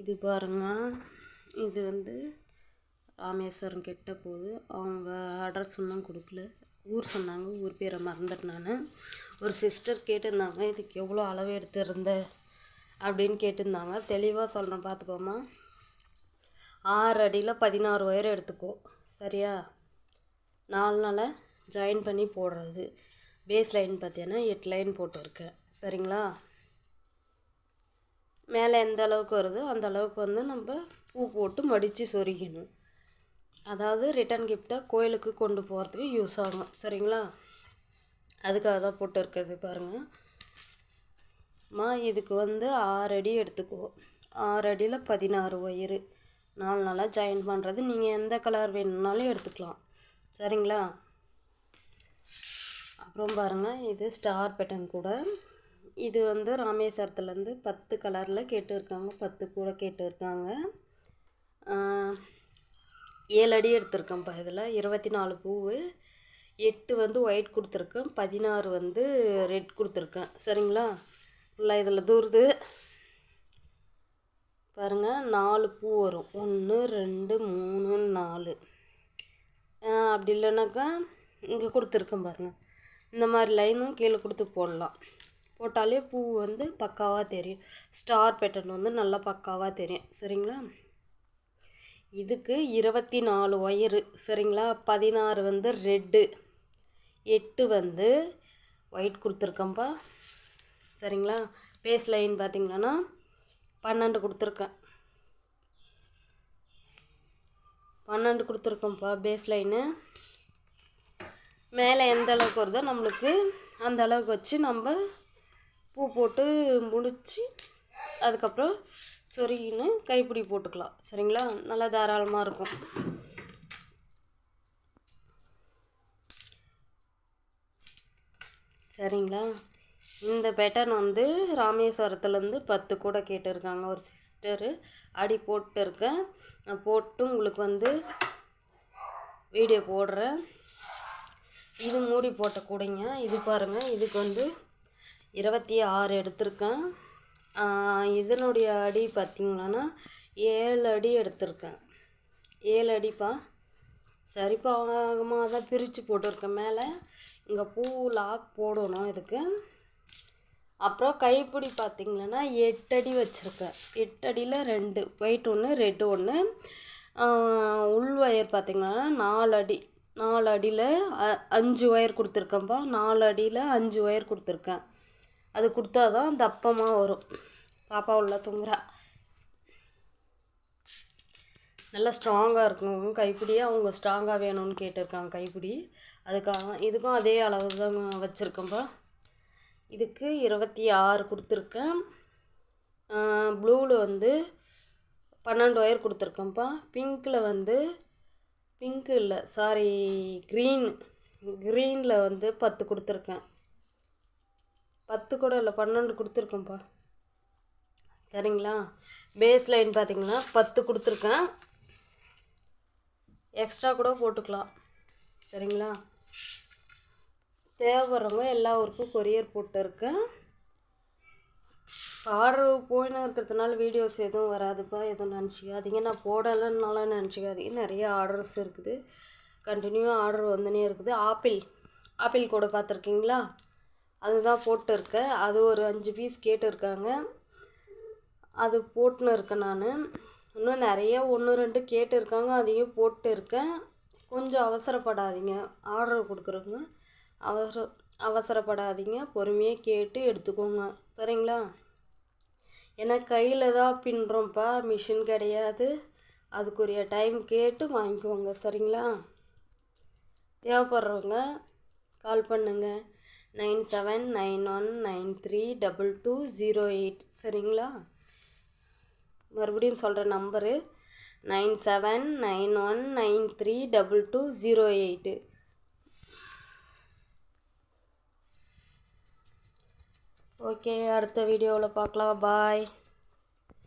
இது பாருங்க. இது வந்து ராமேஸ்வரம் கிட்ட போகுது அவங்க அட்ரஸ் ஒன்றும் கொடுக்கல. ஊர் சொன்னாங்க ஊர் பேரை மறந்துட்டேன் நான். ஒரு சிஸ்டர் கேட்டிருந்தாங்க இதுக்கு எவ்வளோ அளவு எடுத்துருந்த? அப்படின்னு கேட்டிருந்தாங்க. தெளிவாக சொல்கிறேன் பார்த்துக்கோமா ஆறு அடியில் பதினாறு ஒயர் எடுத்துக்கோ. சரியா? நாலு நாளாக ஜாயின் பண்ணி போடுறது. பேஸ் லைன் பார்த்தீங்கன்னா எட்டு லைன் போட்டிருக்கேன் சரிங்களா? மேலே எந்த அளவுக்கு வருதோ அந்த அளவுக்கு வந்து நம்ம பூ போட்டு மடித்து சொருகிக்கணும் அதாவது ரிட்டன் கிஃப்டை கோயிலுக்கு கொண்டு போகிறதுக்கு யூஸ் ஆகும். சரிங்களா? அதுக்காக தான் போட்டு இருக்கிறது பாருங்கள் மா இதுக்கு வந்து ஆறு அடி எடுத்துக்குவோம் ஆறு அடியில் பதினாறு ஒயரு நாலு நாளாக ஜாயின் பண்ணுறது நீங்கள் எந்த கலர் வேணும்னாலும் எடுத்துக்கலாம். சரிங்களா? அப்புறம் பாருங்கள் இது ஸ்டார் பேட்டன் கூட. இது வந்து ராமேஸ்வரத்துலேருந்து பத்து கலரில் கேட்டுருக்காங்க. பத்து கூட கேட்டுருக்காங்க. ஏழு அடி எடுத்திருக்கேன்ப்பா இதில். இருபத்தி நாலு பூவு. எட்டு வந்து ஒயிட் கொடுத்துருக்கேன். பதினாறு வந்து ரெட் கொடுத்துருக்கேன். சரிங்களா? ஃபுல்லாக இதில் தூருது. பாருங்கள் நாலு பூ வரும். ஒன்று ரெண்டு மூணு நாலு. அப்படி இல்லைனாக்கா இங்கே கொடுத்துருக்கேன் பாருங்கள் இந்த மாதிரி லைனும் கீழே கொடுத்து போடலாம். போட்டாலே பூ வந்து பக்காவாக தெரியும். ஸ்டார் பேட்டர்ன் வந்து நல்லா பக்காவாக தெரியும். சரிங்களா? இதுக்கு இருபத்தி நாலு ஒயரு. சரிங்களா? பதினாறு வந்து ரெட்டு. எட்டு வந்து ஒயிட் கொடுத்துருக்கேன்ப்பா சரிங்களா? பேஸ் லைன் பார்த்திங்கன்னா பன்னெண்டு கொடுத்துருக்கேன். பன்னெண்டு கொடுத்துருக்கோம்ப்பா பேஸ் லைனு. மேலே எந்த அளவுக்கு வருதோ நம்மளுக்கு அந்த அளவுக்கு வச்சு நம்ம பூ போட்டு முடித்து அதுக்கப்புறம் சொருகின்னு கைப்பிடி போட்டுக்கலாம். சரிங்களா? நல்லா தாராளமாக இருக்கும். சரிங்களா? இந்த பேட்டர்ன் வந்து ராமேஸ்வரத்துலேருந்து பத்து கூட கேட்டிருக்காங்க. ஒரு சிஸ்டரு அடி போட்டுருக்கேன். போட்டு உங்களுக்கு வந்து வீடியோ போடுறேன். இது மூடி போட்ட கூடைங்க. இது பாருங்கள் இதுக்கு வந்து இருபத்தி ஆறு எடுத்திருக்கேன். இதனுடைய அடி பார்த்திங்கன்னா ஏழு அடி எடுத்திருக்கேன். ஏழு அடிப்பா? சரிப்பாகமாக தான் பிரித்து போட்டிருக்கேன் மேலே. இங்கே பூ லாக் போடணும் இதுக்கு. அப்புறம் கைப்பிடி பார்த்திங்கன்னா எட்டடி வச்சுருக்கேன். எட்டடியில் ரெண்டு. ஒயிட் ஒன்று ரெட்டு ஒன்று. உள் ஒயர் பார்த்திங்கன்னா நாலு அடி. நாலு அடியில் அஞ்சு ஒயர் கொடுத்துருக்கேன்ப்பா. நாலு அடியில் அஞ்சு ஒயர் கொடுத்துருக்கேன். அது கொடுத்தா தான் தப்பமாக வரும். பாப்பா உள்ள தூங்குறா. நல்லா ஸ்ட்ராங்காக இருக்கும் கைப்பிடியே அவங்க ஸ்ட்ராங்காக வேணும்னு கேட்டிருக்காங்க கைப்பிடி. அதுக்காக இதுக்கும் அதே அளவு தான் வச்சுருக்கேன்ப்பா இதுக்கு இருபத்தி ஆறு கொடுத்துருக்கேன். ப்ளூவில் வந்து பன்னெண்டு ஒயர் கொடுத்துருக்கேன்ப்பா பிங்க்கில் வந்து பிங்க்கு இல்லை சாரி க்ரீன் க்ரீனில் வந்து பத்து கொடுத்துருக்கேன். பத்து கூட இல்லை பன்னெண்டு கொடுத்துருக்கோம்ப்பா சரிங்களா? பேஸ் லைன் பார்த்தீங்கன்னா பத்து கொடுத்துருக்கேன். எக்ஸ்ட்ரா கூட போட்டுக்கலாம். சரிங்களா? தேவைப்படுறவங்க எல்லா ஊருக்கும் கொரியர் போட்டுருக்கேன். ஆர்டர் போயின்னு இருக்கிறதுனால வீடியோஸ் எதுவும் வராதுப்பா எதுவும் நினச்சிக்காதீங்க. நான் போடலைன்னாலும் நினச்சிக்காதீங்க. நிறைய ஆர்டர்ஸ் இருக்குது. கண்டினியூவாக ஆர்டர் வந்துனே இருக்குது. ஆப்பிள் ஆப்பிள் கூட பார்த்துருக்கீங்களா? அதுதான் போட்டிருக்கேன். அது ஒரு அஞ்சு பீஸ் கேட்டிருக்காங்க. அது போட்டுன்னு இருக்கேன் நான். இன்னும் நிறைய ஒன்று ரெண்டு கேட்டிருக்காங்க. அதையும் போட்டு இருக்கேன் கொஞ்சம் அவசரப்படாதீங்க. ஆர்டர் கொடுக்குறவங்க அவசர அவசரப்படாதீங்க. பொறுமையாக கேட்டு எடுத்துக்கோங்க. சரிங்களா? ஏன்னா கையில் தான் பின்னுறோம்ப்பா. மிஷின் கிடையாது. அதுக்குரிய டைம் கேட்டு வாங்கிக்கோங்க. சரிங்களா? தேவைப்படுறவங்க கால் பண்ணுங்கள் nine seven nine one nine three double two zero eight. சரிங்களா? மறுபடியும் சொல்கிற number. Nine seven nine one nine three double two zero eight. Okay அடுத்த வீடியோவில் பார்க்கலாம். பாய்.